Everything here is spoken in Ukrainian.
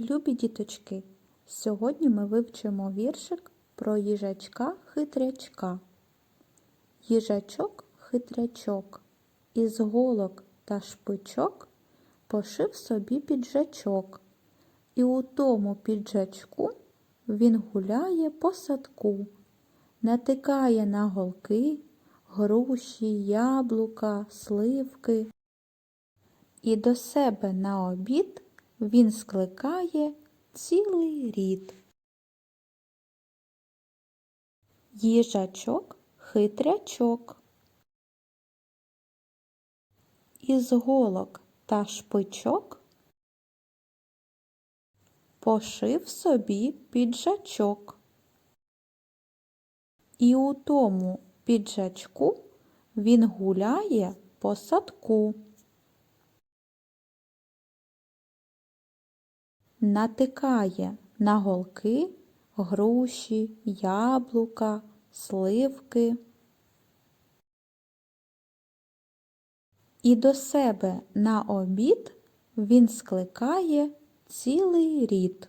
Любі діточки, сьогодні ми вивчимо віршик про їжачка-хитрячка. Їжачок-хитрячок із голок та шпичок пошив собі піджачок, і у тому піджачку він гуляє по садку, натикає на голки, груші, яблука, сливки. І до себе на обід він скликає цілий рід. Їжачок хитрячок. Із голок та шпичок пошив собі піджачок. І у тому піджачку він гуляє по садку. Натикає на голки, груші, яблука, сливки. І до себе на обід він скликає цілий рід.